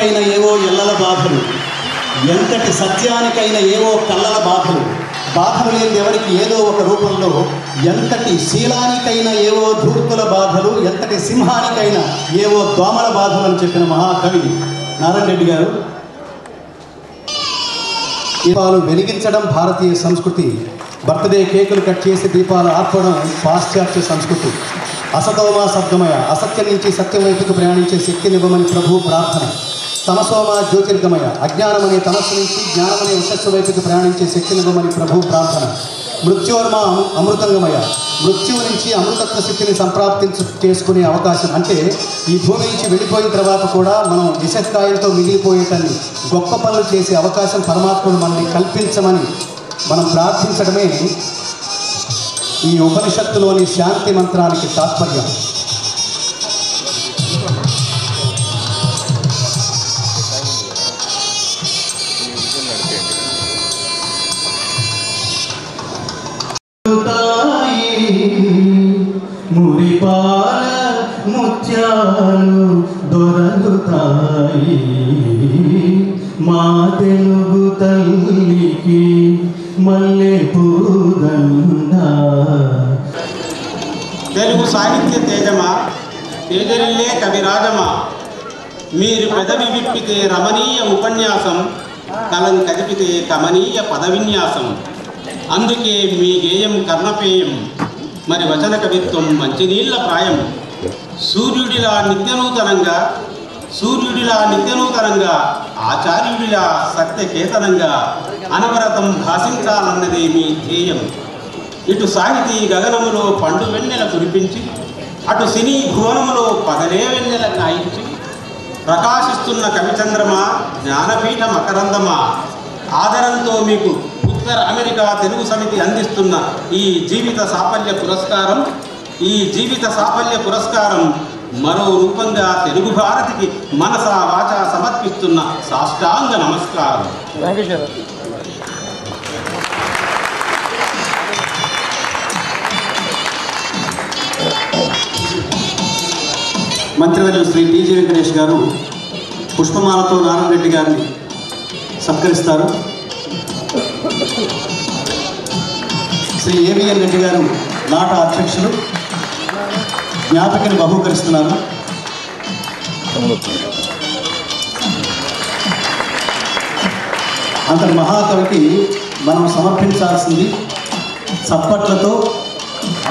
ధర్మానికైన ఏవో ఎల్లల బాధలు. ఎంతటి సత్యానికైనా ఏవో కళ్ళల బాధలు. బాధలు లేని ఎవరికి ఏదో ఒక రూపంలో ఎంతటి శీలానికైనా ఏవో ధూర్తుల బాధలు ఎంతటి సింహానికైనా ఏవో దోమల బాధలు అని చెప్పిన మహాకవి నారాయణ రెడ్డి గారు. దీపాలు వెలిగించడం భారతీయ సంస్కృతి. బర్త్డే కేకులు కట్ చేసి దీపాలు ఆర్పడం పాశ్చాత్య సంస్కృతి. అసతోమా సద్గమయ అసత్యం నుంచి సత్యం వైపుకు ప్రయాణించే శక్తినివ్వమని ప్రభు ప్రార్థన. తమసోమ జ్యోతిర్గమయ అజ్ఞానం అనే తమస్సు నుంచి జ్ఞానం అనే ఉషస్సు వైపుకి ప్రయాణించే శక్తినివ్వమని ప్రభు ప్రార్థన. మృత్యోర్మ అమృతంగమయ మృత్యువు నుంచి అమృతత్వ శక్తిని సంప్రాప్తించు చేసుకునే అవకాశం. అంటే ఈ భూమి నుంచి వెళ్ళిపోయిన తర్వాత కూడా మనం విషకాయంతో మిగిలిపోయేటన్ని గొప్ప పనులు చేసే అవకాశం పరమాత్ముడు మనల్ని కల్పించమని మనం ప్రార్థించడమే ఈ ఉపనిషత్తులోని శాంతి మంత్రానికి తాత్పర్యం. తాయి మా తెలుగు తల్లికి మల్లె తెలుగు సాహిత్య తేజమా? తేజరిల్లే కవిరాజమా? మీరు పెదవి విప్పితే రమణీయ ఉపన్యాసం కలను కదిపితే కమనీయ పదవిన్యాసం. అందుకే మీ గేయం కర్ణపేయం మరి వచన కవిత్వం మంచినీళ్ళ ప్రాయం. సూర్యుడిలా నిత్యనూతనంగా సూర్యుడిలా నిత్యనూతనంగా ఆచార్యుడిలా సత్యకేతనంగా అనవరతం భాషించాలన్నదే మీ ధ్యేయం. ఇటు సాహితీ గగనములో పండు వెన్నెల కురిపించి అటు సినీ భువనములో పగలే వెన్నెల కాయించి ప్రకాశిస్తున్న కవిచంద్రమా జ్ఞానపీఠ మకరందమా ఆదరంతో మీకు ఉత్తర అమెరికా తెలుగు సమితి అందిస్తున్న ఈ జీవిత సాఫల్య పురస్కారం ఈ జీవిత సాఫల్య పురస్కారం మరో రూపంగా తెలుగు భారతికి మనస వాచ సమర్పిస్తున్న సాష్టాంగ నమస్కారం. మంత్రివర్యులు శ్రీ టీజీ వెంకటేష్ గారు పుష్పమాలతో నారాయణ రెడ్డి గారిని సత్కరిస్తారు. శ్రీ ఏవిఎన్ రెడ్డి గారు నాట అధ్యక్షులు. జ్ఞాపికని బహూకరిస్తున్నారు. అంతటి మహాకవికి మనం సమర్పించాల్సింది చప్పట్లతో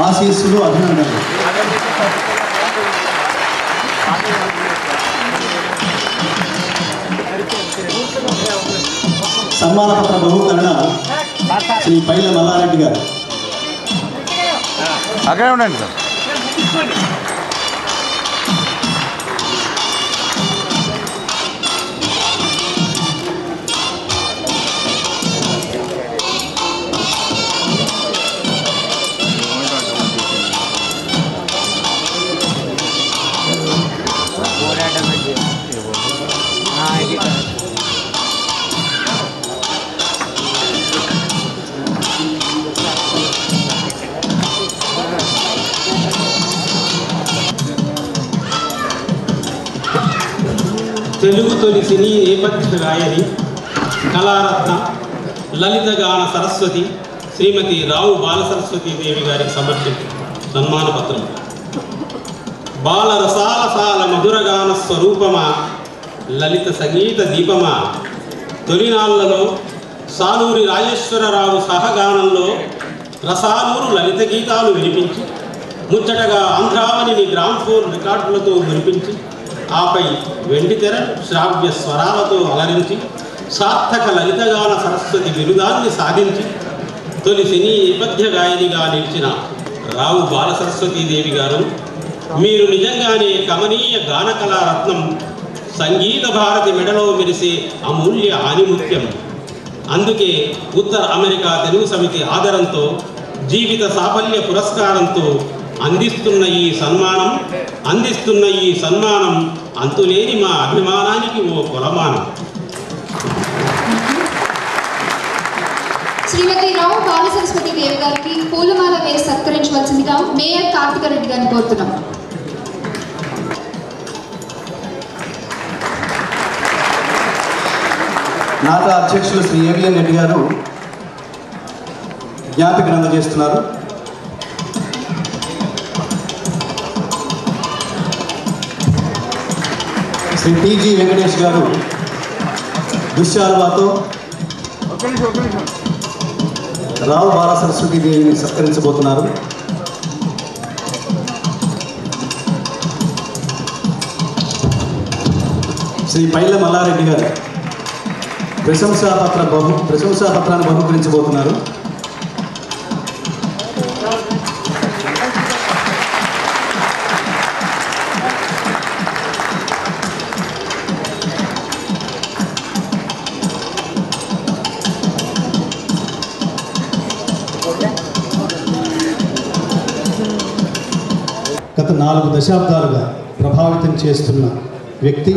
ఆశీస్సులు అభినందనలు. సన్మాన పత్ర బహుకరణ శ్రీ పైల మల్లారెడ్డి గారు. అక్కడే ఉండండి సార్. తెలుగు తొలి సినీ నేపథ్య గాయని కళారత్న లలిత గాన సరస్వతి శ్రీమతి రావు బాల సరస్వతి దేవి గారికి సమర్పించు సన్మాన పత్రం బాల మధురగాన స్వరూపమా? లలిత సంగీత దీపమా? తొలినాళ్ళలో సాలూరి రాజేశ్వరరావు సహగానంలో రసాలూరు లలిత గీతాలు వినిపించి. ముచ్చటగా ఆంధ్రావనిని గ్రామ్ఫోన్ రికార్డులతో వినిపించి ఆపై వెండితెర శ్రావ్య స్వరాలతో అలరించి సార్థక లలితగాన సరస్వతి బిరుదాన్ని సాధించి తొలి సినీ నేపథ్య గాయనిగా నిలిచిన రావు బాల సరస్వతీదేవి గారు మీరు నిజంగానే కమనీయ గాన కళారత్నం సంగీత భారతి మెడలో మెరిసే అమూల్య ఆనిముత్యం. అందుకే ఉత్తర అమెరికా తెలుగు సమితి ఆదరంతో జీవిత సాఫల్య పురస్కారంతో అందిస్తున్న ఈ సన్మానం అందిస్తున్న ఈ సన్మానం అంతులేని మా అభిమానానికి ఓ కొలమానం. శ్రీమతి రావు బాల సరస్వతి దేవి గారికి పూలమాల వేసి సత్కరించవలసిందిగా మేయర్ కార్తిక రెడ్డి గారిని కోరుతున్నాం. నాటా అధ్యక్షులు శ్రీ ఏవిఎన్ రెడ్డి గారు జ్ఞాపిక అందజేస్తున్నారు. శ్రీ టీజీ వెంకటేష్ గారు దుశ్శాల్వాతో రావు బాల సరస్వతి దేవిని సత్కరించబోతున్నారు. శ్రీ పైల మల్లారెడ్డి గారు ప్రశంసాపత్ర బహు ప్రశంసాపత్రాన్ని బహుకరించబోతున్నారు. నాలుగు దశాబ్దాలుగా ప్రభావితం చేస్తున్న వ్యక్తి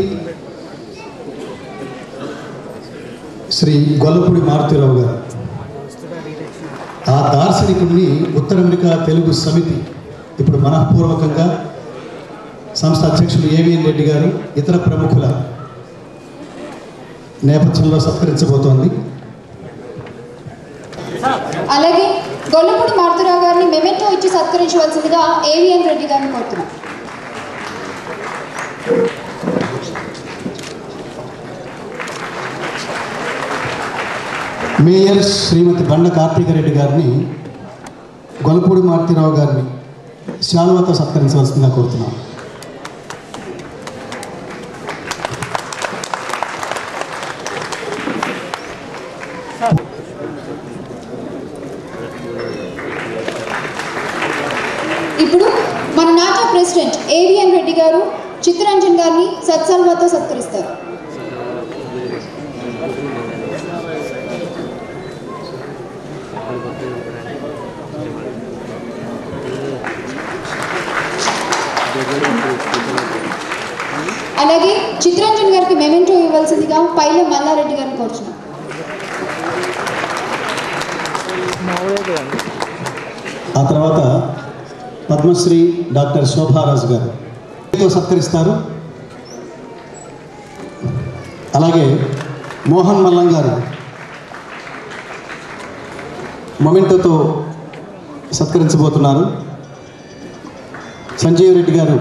శ్రీ గొల్లపూడి మారుతిరావు గారు. ఆ దార్శనికుడిని ఉత్తర అమెరికా తెలుగు సమితి ఇప్పుడు మనఃపూర్వకంగా సంస్థ అధ్యక్షులు ఏవిఎన్ రెడ్డి గారు ఇతర ప్రముఖుల నేపథ్యంలో సత్కరించబోతోంది. అలాగే గొల్లపూడి మారుతురావు గారిని మెమెంటో ఇచ్చి సత్కరించవలసిందిగా ఏవిఎన్ రెడ్డి గారిని కోరుతున్నాం. మేయర్ శ్రీమతి బండ కార్తీకరెడ్డి గారిని గొల్లపూడి మారుతిరావు గారిని శాలువాతో సత్కరించవలసిందిగా కోరుతున్నాను ఇప్పుడు మన నాటా ప్రెసిడెంట్ ఏవిఎన్ రెడ్డి గారు చిత్తరంజన్ గారిని సత్సల్వాతో సత్కరిస్తారు. అలాగే చిత్రంజన్ గారికి మెమెంటో ఇవ్వాల్సిందిగా పైల మల్లారెడ్డి గారిని కోరుచున్నాం. ఆ తర్వాత పద్మశ్రీ డాక్టర్ శోభారాజు గారు. తో సత్కరిస్తారు. అలాగే మోహన్ మల్లం గారు. మొమెంటోతో సత్కరించబోతున్నారు. సంజీవ్ రెడ్డి గారు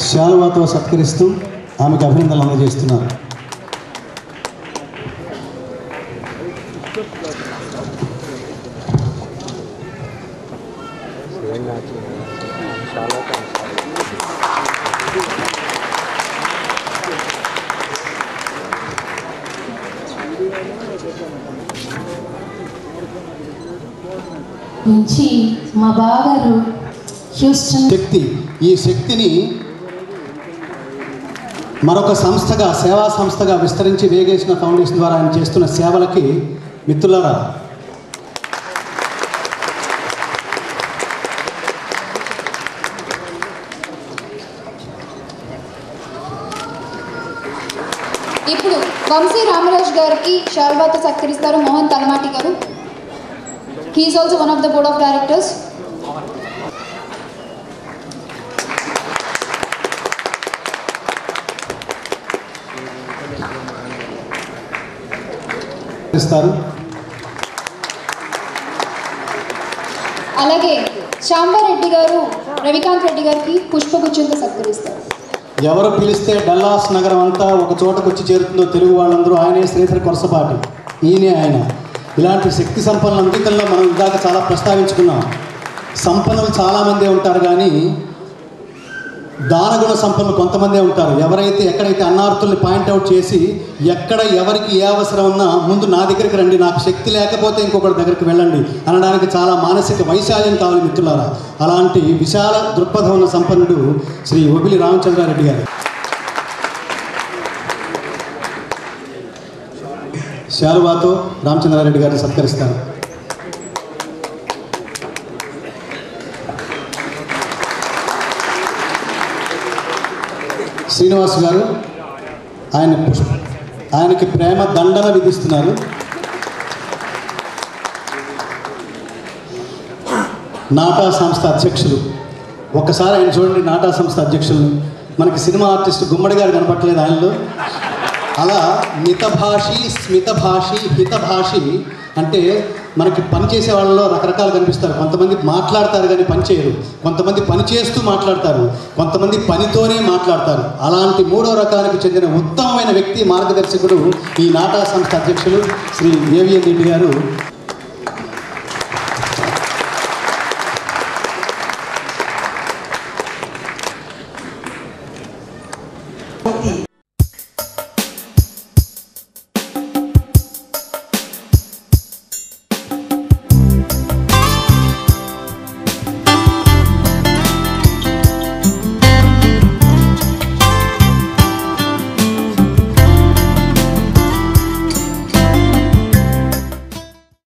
శాలువాతో సత్కరిస్తూ ఆమెకు అభినందనలు అందజేస్తున్నారు. నుంచి మా బావగారు హ్యూస్టన్ శక్తి ఈ శక్తిని మరొక సంస్థగా సేవా సంస్థగా విస్తరించి వేగేసిన ఫౌండేషన్ ద్వారా ఆయన చేస్తున్న సేవలకి మిత్రులారా ఇప్పుడు వంశీ రామరాజ్ గారికి షాల్వాతో సత్కరిస్తారు మోహన్ తలమాటి గారు. He is also one of the board of directors ఇస్తారు. అలాగే శాంబారెడ్డి గారు రవికాంత్ రెడ్డి గారికి పుష్పగుచ్చంతో సత్కరిస్తారు. ఎవరు పిలిస్తే డల్లాస్ నగరం అంతా ఒక చోటకు వచ్చి చేరుతుందో తెలుగు వాళ్ళందరూ ఆయనే శ్రీధర్ కొరసపాటి. ఈయనే ఆయన. ఇలాంటి శక్తి సంపన్నుల అంకితంలో మనం ఇందాక చాలా ప్రస్తావించుకున్నాం. సంపన్నులు చాలామందే ఉంటారు కానీ దానగుణ సంపన్నులు కొంతమందే ఉంటారు. ఎవరైతే ఎక్కడైతే అన్నార్థుల్ని పాయింట్అవుట్ చేసి ఎక్కడ ఎవరికి ఏ అవసరం ఉన్నా ముందు నా దగ్గరికి రండి నాకు శక్తి లేకపోతే ఇంకొకటి దగ్గరికి వెళ్ళండి అనడానికి చాలా మానసిక వైశాల్యం కావాలి మిత్రులారా. అలాంటి విశాల దృక్పథం ఉన్న సంపన్నుడు శ్రీ ఒబిలి రామచంద్రారెడ్డి గారు. శాలువాతో రామచంద్రారెడ్డి గారిని సత్కరిస్తారు. శ్రీనివాస్ గారు ఆయన పుష్ప ఆయనకి ప్రేమ దండన విధిస్తున్నారు. నాటా సంస్థ అధ్యక్షులు. ఒక్కసారి ఆయన చూడండి నాటా సంస్థ అధ్యక్షులు మనకి సినిమా ఆర్టిస్ట్ గుమ్మడి గారు కనపట్టలేదు ఆయనలో. అలా మితభాషి స్మితభాషి హితభాషి అంటే మనకి పని చేసే వాళ్ళలో రకరకాలు కనిపిస్తారు. కొంతమంది మాట్లాడతారు కానీ పని చేయరు. కొంతమంది పని చేస్తూ మాట్లాడతారు. కొంతమంది పనితోనే మాట్లాడతారు. అలాంటి మూడో రకానికి చెందిన ఉత్తమమైన వ్యక్తి మార్గదర్శకుడు ఈ నాటా సంస్థ అధ్యక్షులు శ్రీ ఏవిఎన్ రెడ్డి గారు.